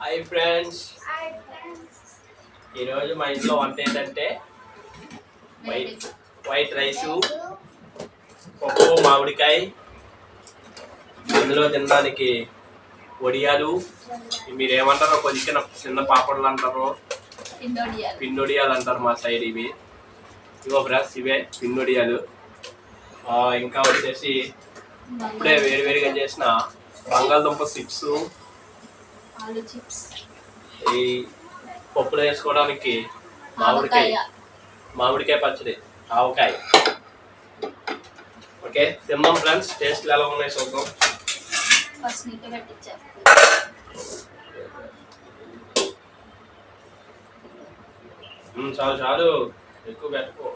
Hi friends ఈరోజు మా ఇంట్లో వంట ఏంటంటే వైట్ వైట్ రైసు పప్పు మామిడికాయ. అందులో తినడానికి వడియాలు. మీరు ఏమంటారో కొద్ది చిన్న చిన్న పాపడలు అంటారు పిండోడియాలు. పిండొడియాలు అంటారు మా సైడ్ ఇవి. ఇవో బ్రస్ ఇవే పిండొడియాలు. ఆ, ఇంకా వచ్చేసి ఇప్పుడే వేడివేడిగా చేసిన బంగాళదుంప చిప్స్ ఆలు చిప్స్. ఈ పప్పులో వేసుకోవడానికి మామిడికాయ. మామిడికాయ. పచ్చడి ఆవకాయ. ఓకే తిందాం ఫ్రెండ్స్. టేస్ట్లు ఎలా ఉన్నాయి చూద్దాం. ఫస్ట్ పెట్టించేస్తాను చాలు చాలు. ఎక్కువ పెట్టుకో.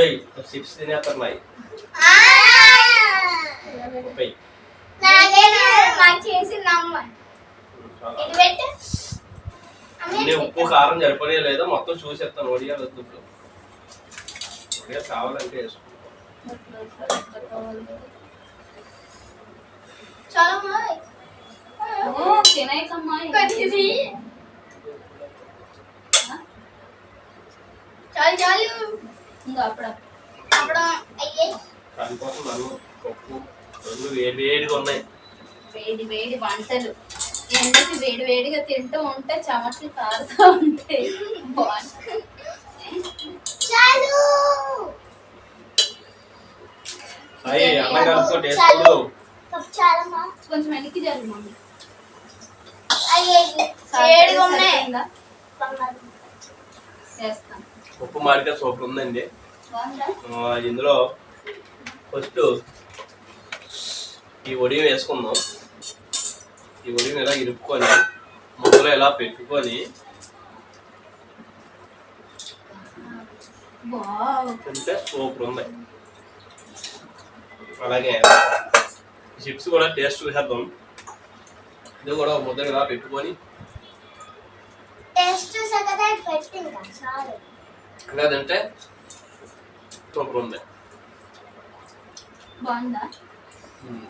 ఏయ్ చిప్స్ తినేస్తున్నాయి ఉప్పు కారం సరిపడే లేదా మొత్తం చూసేస్తాను. ఒడియాలు వద్దు ఇప్పుడు. ఒడియాలు కావాలంటే చాలు చాలు. ఇంకా అప్పుడు? అప్పుడు. అయ్యే. దానికోసం నన్ను పప్పు రెండు వేడి వేడిగా ఉన్నాయి. వేడి వేడి వంటలు. ఎండకి వేడి వేడిగా తింటూ ఉంటే చెమటలు కారుతూ ఉంటాయి బాగుంటుంది కొంచెం వెనక్కి జరుగు మమ్మీ. ఉప్పు మామిడికాయ సూపర్ ఉందండి. ఇందులో ఫస్ట్ ఈ ఒడియం వేసుకుందాం. ఈ ఒడియం ఇలా ఇరుపుకొని ముద్దలో ఇలా పెట్టుకొని తింటే సూపర్ ఉంది. అలాగే చిప్స్ కూడా టేస్ట్ చూసేద్దాం. ఇది కూడా ముద్ద ఇలా పెట్టుకొని. తింటే సూపర్ ఉంది. బాగుందా. ఎలా?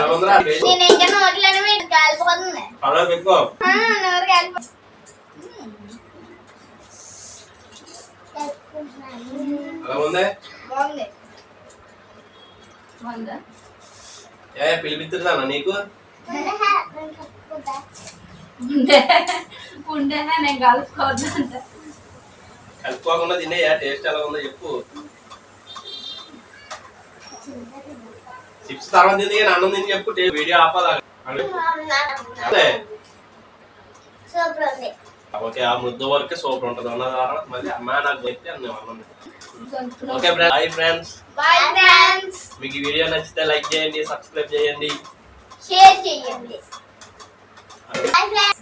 నేను ఇంకా నోట్లోనే కాలిపోతుంది అలా పెట్టుకో. నోరు కాలిపోతుంది. అలా ఉంది? బాగుంది. బాగుందా? ఏ పిలిపిస్తున్నానా నీకు? ఉండే. ఉండే నేను కలుపుకోవద్దు అంట. కలుపుకోకుండా తినే టేస్ట్ ఎలా ఉందో చెప్పు. చిప్స్ తర్వాత తింది కానీ అన్నం తిని చెప్పు టే- వీడియో ఉంది ఓకే ఆ ముద్ద వరకే సూపర్ ఉంటుంది. అన్న తర్వాత మళ్ళీ అమ్మా నాకు పెట్టి అన్న అన్నం okay friends hi friends bye friends మీకు ఈ వీడియో నచ్చితే లైక్ చేయండి సబ్స్క్రైబ్ చేయండి. షేర్ చేయండి. Bye friends